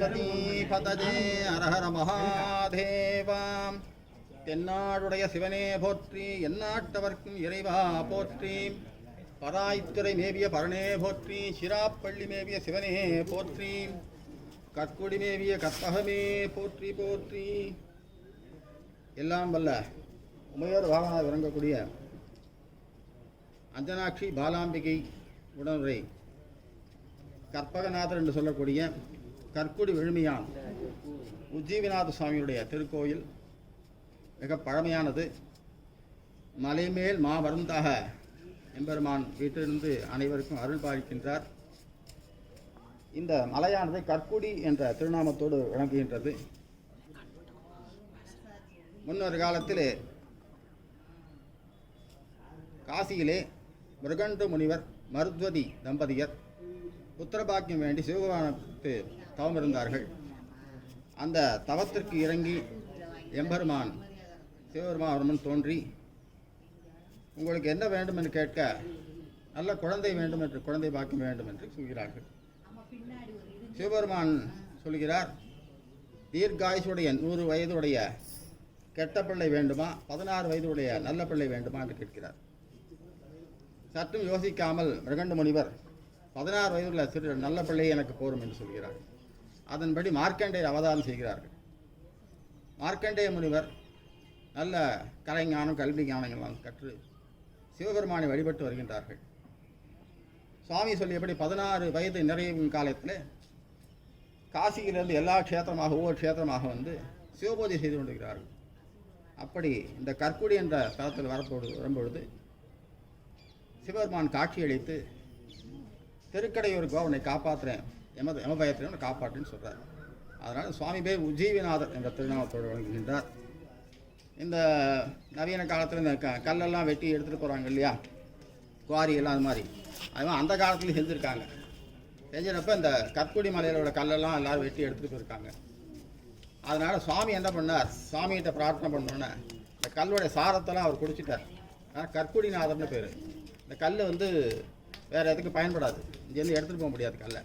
பார்வதி பதஜே அரஹர மகாதேவாம் தென்னாடுடைய சிவனே போற்றி எந்நாட்டவர்க்கும் இறைவா போற்றி. பராய்த்துறை மேவிய பரணே போற்றி சிராப்பள்ளி மேவிய சிவனே போற்றி. கற்குடி மேவிய கற்பகமே போற்றி போற்றி. எல்லாம் வல்ல உமையோர் வாகனாக விளங்கக்கூடிய அஞ்சனாட்சி பாலாம்பிகை உடனுரை. கற்பகநாதர் என்று சொல்லக்கூடிய கற்குடி விழுமையான் உஜ்ஜீவிநாத சுவாமியுடைய திருக்கோயில். மிக பழமையானது. மலைமேல் மாமருந்தாக எம்பெருமான் வீட்டிலிருந்து அனைவருக்கும் அருள் பாலிக்கின்றார். இந்த மலையானது கற்குடி என்ற திருநாமத்தோடு விளங்குகின்றது. முன்னொரு காலத்திலே காசியிலே மிருகண்டு முனிவர் மருத்வதி தம்பதியர் புத்திரபாக்கியம் வேண்டி சிவபெருமானுக்கு தவம் இருந்தார்கள் அந்த தவத்திற்கு இறங்கி எம்பெருமான் சிவபெருமான் தோன்றி உங்களுக்கு என்ன வேண்டும் என்று கேட்க நல்ல குழந்தை வேண்டும் என்று குழந்தை பாக்கியம் வேண்டும் என்று சொல்கிறார்கள். சிவபெருமான் சொல்கிறார் தீர்காயுடைய நூறு வயதுடைய கெட்ட பிள்ளை வேண்டுமா? பதினாறு வயதுடைய நல்ல பிள்ளை வேண்டுமா? என்று கேட்கிறார். சற்றும் யோசிக்காமல் மிருகண்டு முனிவர் பதினாறு வயதுள்ள சிறு நல்ல பிள்ளை எனக்கு போரும் என்று சொல்கிறார். அதன்படி மார்க்கண்டேயர் அவதாரம் செய்கிறார்கள். மார்க்கண்டேய முனிவர் நல்ல கலைஞானம் கல்வி ஞானங்கள்லாம் கற்று சிவபெருமானை வழிபட்டு வருகின்றார்கள். சுவாமி சொல்லியபடி பதினாறு வயது நிறையும் காலத்தில் காசியிலிருந்து எல்லா க்ஷேத்திரமாக ஒவ்வொரு க்ஷேத்திரமாக வந்து சிவபூஜை செய்து கொண்டிருக்கிறார்கள். அப்படி இந்த கற்குடி என்ற தளத்தில் வரப்போடு வரும்பொழுது சிவபெருமான் காட்சியளித்து திருக்கடையூர் கோவனை காப்பாற்றுறேன் எம எமபயத்திலே உன்னை காப்பாற்றுன்னு சொல்கிறார் அதனால் சுவாமி பேர் உஜீவிநாதர் என்ற திருநாமத்தோடு வழங்குகின்றார். இந்த நவீன காலத்தில் இந்த க கல்லெல்லாம் வெட்டி எடுத்துகிட்டு போகிறாங்க இல்லையா? குவாரி எல்லாம் அது மாதிரி அதுவும் அந்த காலத்துலேயும் செஞ்சுருக்காங்க செஞ்சப்ப இந்த கற்குடி மலையில் உள்ள கல்லெல்லாம் எல்லாரும் வெட்டி எடுத்துகிட்டு போயிருக்காங்க. அதனால் சுவாமி என்ன பண்ணார்? சுவாமிகிட்ட பிரார்த்தனை பண்ணோன்னே இந்த கல்லுடைய சாரத்தெல்லாம் அவர் குடிச்சிட்டார். ஆனால் கற்குடிநாதர்னு பேர். இந்த கல் வந்து வேறு எதுக்கு பயன்படாது. இங்கேருந்து எடுத்துகிட்டு போக முடியாது கல்லை.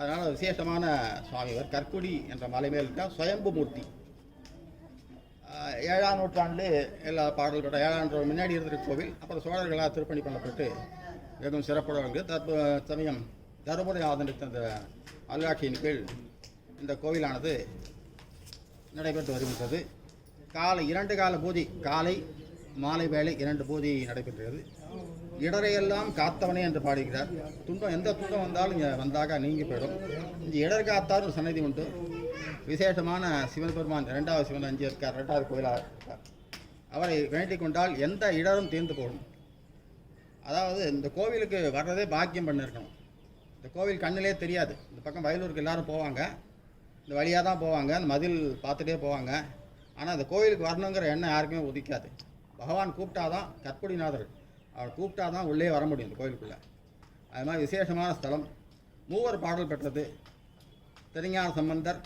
அதனால் விசேஷமான சுவாமிவர் கற்குடி என்ற மலை மேல் இருக்க சுயம்பு மூர்த்தி. ஏழாம் நூற்றாண்டு எல்லா பாடல்களோட ஏழாம் நூற்றாண்டு முன்னாடி இருந்திருக்க கோவில் அப்புறம் சோழர்களால் திருப்பணி பண்ணப்பட்டு மிகவும் சிறப்புடன் வந்து தற்ப சமயம் தருமபுரி ஆதரித்த அந்த அல்லாட்சியின் கீழ் இந்த கோவிலானது நடைபெற்று வருகின்றது. காலை இரண்டு கால பூஜை காலை மாலை வேலை இரண்டு பூஜை நடைபெற்றது. இடரையெல்லாம் காத்தவனே என்று பாடுகிறார். துன்பம் எந்த துன்பம் வந்தாலும் இங்கே வந்தாக நீங்கி போயிடும். இங்கே இடர் காத்தார் ஒரு சன்னதி உண்டு. விசேஷமான சிவன் பெருமான் இரண்டாவது சிவன் அஞ்சு இருக்கார் இரண்டாவது கோயிலாக இருக்கார் அவரை வேண்டிக் கொண்டால் எந்த இடரும் தீர்ந்து போகும் அதாவது இந்த கோவிலுக்கு வர்றதே பாக்கியம் பண்ணியிருக்கணும் இந்த கோவில் கண்ணிலே தெரியாது. இந்த பக்கம் வயலூருக்கு எல்லாரும் போவாங்க. இந்த வழியாக தான் போவாங்க. அந்த மதில் பார்த்துட்டே போவாங்க. ஆனால் இந்த கோவிலுக்கு வரணுங்கிற எண்ணம் யாருக்குமே உதிக்காது. பகவான் கூப்பிட்டாதான் கற்புடிநாதர் அவர் கூப்பிட்டாதான் உள்ளே வர முடியும் இந்த கோவிலுக்குள்ளே அது மாதிரி விசேஷமான ஸ்தலம். மூவர் பாடல் பெற்றது. திருஞான சம்பந்தர்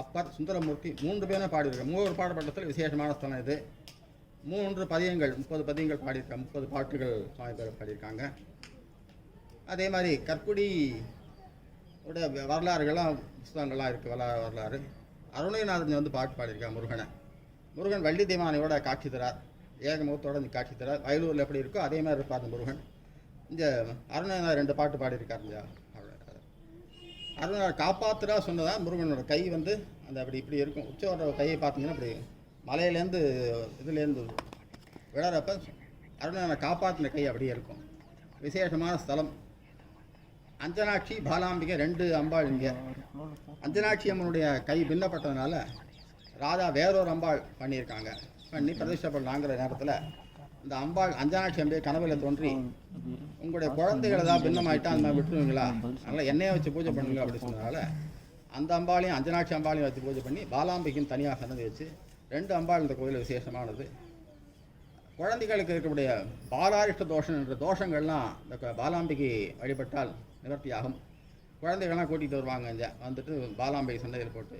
அப்பர் சுந்தரமூர்த்தி மூன்று பேரும் பாடியிருக்காங்க. மூவர் பாடல் பாடப்பட்டத்தில் விசேஷமான ஸ்தலம் இது. மூன்று பதியங்கள் முப்பது பதியங்கள் பாடியிருக்காங்க. முப்பது பாட்டுகள் சுவாமி பேர் பாடியிருக்காங்க. அதே மாதிரி கற்குடி உடைய வரலாறுகள்லாம் புஸ்தகங்கள்லாம் இருக்குது வரலா வரலாறு. அருணகிரிநாதன் வந்து பாட்டு பாடியிருக்காங்க முருகனை. முருகன் வள்ளி தேவானையோட காட்சி தரார். ஏகமுகத்தோட இந்த காட்சி தரார் வயலூரில் எப்படி இருக்கோ அதே மாதிரி இருப்பார் அந்த முருகன். இந்த அருணா ரெண்டு பாட்டு பாடியிருக்கார் இல்லையா? அருணா காப்பாத்துறா சொன்னதா முருகனோட கை வந்து அந்த அப்படி இப்படி இருக்கும். உச்சவரோட கையை பார்த்தீங்கன்னா அப்படி மலையிலேருந்து இதுலேருந்து விழறப்ப அருணனை காப்பாற்றின கை அப்படியே இருக்கும். விசேஷமான ஸ்தலம். அஞ்சனாட்சி பாலாம்பிகை ரெண்டு அம்பாள் இங்கே. அஞ்சனாட்சி அம்மனுடைய கை பின்னப்பட்டதுனால ராஜா வேறொரு அம்பாள் பண்ணியிருக்காங்க. பண்ணி பிரதிஷ்டை பண்ணலாங்கிற நேரத்தில் இந்த அம்பாள் அஞ்சனாட்சி அம்பே கனவில் தோன்றி உங்களுடைய குழந்தைகள் ஏதாவது பின்னமாயிட்டா அந்த மாதிரி விட்டுருவீங்களா? அதனால் எண்ணெயை வச்சு பூஜை பண்ணுங்க அப்படி சொன்னதால் அந்த அம்பாளையும் அஞ்சனாட்சி அம்பாளையும் வச்சு பூஜை பண்ணி பாலாம்பிகையும் தனியாக சன்னதி வச்சு ரெண்டு அம்பாள் இந்த கோயில் விசேஷமானது. குழந்தைகளுக்கு இருக்கக்கூடிய பாலாரிஷ்ட தோஷம் என்ற தோஷங்கள்லாம் இந்த பாலாம்பிகை வழிபட்டால் நிவர்த்தியாகும். குழந்தைகள்லாம் கூட்டிகிட்டு வருவாங்க இங்கே. வந்துட்டு பாலாம்பிகை சன்னதியில் போட்டு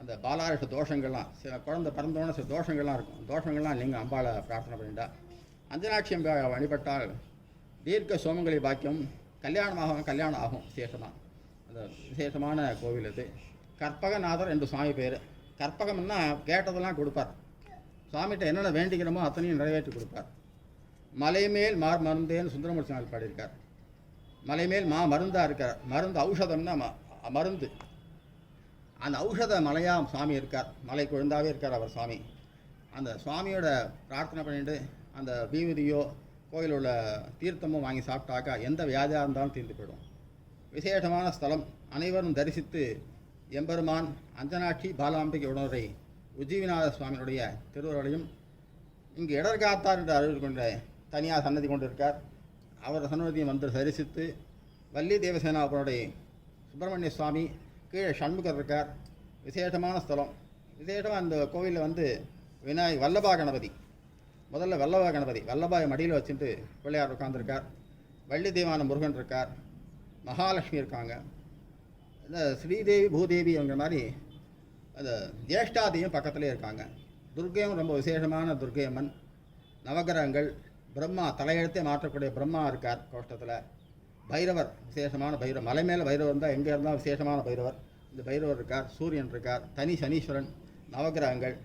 அந்த பாலாரிஷ தோஷங்கள்லாம் சில குழந்தை பிறந்தோடனே சில தோஷங்கள்லாம் இருக்கும். தோஷங்கள்லாம் நீங்கள் அம்பாளை பிரார்த்தனை பண்ணிட்டா அஞ்சனாட்சி அம்பாளை வழிபட்டால் தீர்க்க சோமங்கலி பாக்கியம் கல்யாணம் ஆகும் கல்யாணம் ஆகும் விசேஷமாக அந்த விசேஷமான கோவில் இது கற்பகநாதர் என்று சுவாமி பேர். கற்பகம்னா கேட்டதெல்லாம் கொடுப்பார். சுவாமிகிட்ட என்னென்ன வேண்டிக்கிறோமோ அத்தனையும் நிறைவேற்றி கொடுப்பார். மலைமேல் மார் மருந்தேன்னு சுந்தரமூர்த்தி சுவாமி பாடியிருக்கார். மலைமேல் மா மருந்தாக இருக்கார். மருந்து ஔஷதம்னா ம- மருந்து. அந்த ஔஷத மலையாக சுவாமி இருக்கார். மலை கொழுந்தாவே இருக்கார் அவர் சுவாமி அந்த சுவாமியோட பிரார்த்தனை பண்ணிட்டு அந்த பீவிதியோ கோயில் உள்ள தீர்த்தமோ வாங்கி சாப்பிட்டாக்கா எந்த வியாதியாக இருந்தாலும் தீர்ந்து போயிடும். விசேஷமான ஸ்தலம். அனைவரும் தரிசித்து எம்பெருமான் அஞ்சனாட்சி பாலாம்பிகை உணர்வை உஜீவிநாத சுவாமியினுடைய திருவுருளையும் இங்கு இடர்காத்தார் என்று அறிவு கொண்ட தனியாக சன்னதி கொண்டிருக்கார். அவர் சன்னதியும் வந்து தரிசித்து வள்ளி தேவசேனா தேவசேனாபுரனுடைய சுப்பிரமணிய சுவாமி கீழே சண்முகர் இருக்கார். விசேஷமான ஸ்தலம். விசேஷமாக அந்த கோவிலில் வந்து விநாயக் வல்லபா கணபதி. முதல்ல வல்லபா கணபதி. வல்லபாய் மடியில் வச்சுட்டு பிள்ளையார் உட்காந்துருக்கார் வள்ளி தெய்வான முருகன் இருக்கார். மகாலட்சுமி இருக்காங்க. இந்த ஸ்ரீதேவி பூதேவிங்கிற மாதிரி அந்த ஜேஷ்டாதியும் பக்கத்துலேயே இருக்காங்க. துர்க்கையும் ரொம்ப விசேஷமான துர்க்கையம்மன். நவகிரகங்கள். பிரம்மா தலையெழுத்தே மாற்றக்கூடிய பிரம்மா இருக்கார் கோஷ்டத்தில். பைரவர் விசேஷமான பைரவர். மலை மேலே பைரவர் இருந்தால் எங்கே இருந்தால் விசேஷமான பைரவர். இந்த பைரவர் இருக்கார் சூரியன் இருக்கார் தனி சனீஸ்வரன் நவகிரகங்கள்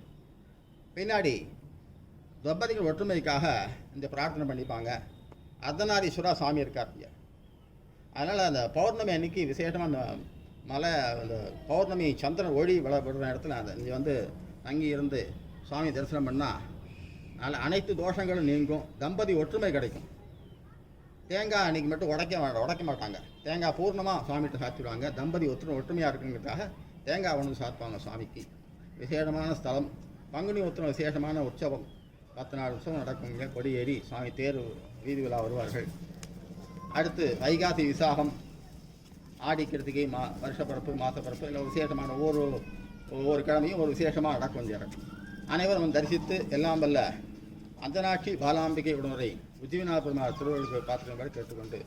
பின்னாடி தம்பதிகள் ஒற்றுமைக்காக இந்த பிரார்த்தனை பண்ணிப்பாங்க. அர்த்தநாரீஸ்வரா சாமி இருக்கார் இங்கே. அதனால் அந்த பௌர்ணமி அன்னைக்கு விசேஷமாக அந்த மலை அந்த பௌர்ணமி சந்திரன் ஒளி விளப்படுற இடத்துல அந்த இங்கே வந்து தங்கி இருந்து சுவாமி தரிசனம் பண்ணால் அதனால் அனைத்து தோஷங்களும் நீங்கும். தம்பதி ஒற்றுமை கிடைக்கும். தேங்காய் அன்னைக்கு மட்டும் உடைக்க மா- உடைக்க மாட்டாங்க. தேங்காய் பூர்ணமாக சுவாமிகிட்ட சாத்திடுவாங்க. தம்பதி ஒற்று ஒற்றுமையாக இருக்குங்கிறதுக்காக தேங்காய் ஒன்று சாத்துவாங்க சுவாமிக்கு. விசேஷமான ஸ்தலம். பங்குனி உத்திரம் விசேஷமான உற்சவம். பத்து நாள் உற்சவம் நடக்குங்க கொடியேறி சுவாமி தேர் வீதி விழா வருவார்கள். அடுத்து வைகாசி விசாகம். ஆடி கிருத்திகை மா வருஷப்பரப்பு மாசப்பிறப்பு இல்லை விசேஷமான ஒவ்வொரு ஒவ்வொரு கிழமையும் ஒரு விசேஷமாக நடக்கும் இந்த அனைவரும் தரிசித்து எல்லாம் வல்ல அந்தநாட்சி பாலாம்பிகை உடனுரை உஜ்ஜீவநாத பெருமாள் திருவள்ளுவர் பார்த்துக்கும்படி கேட்டுக்கொண்டு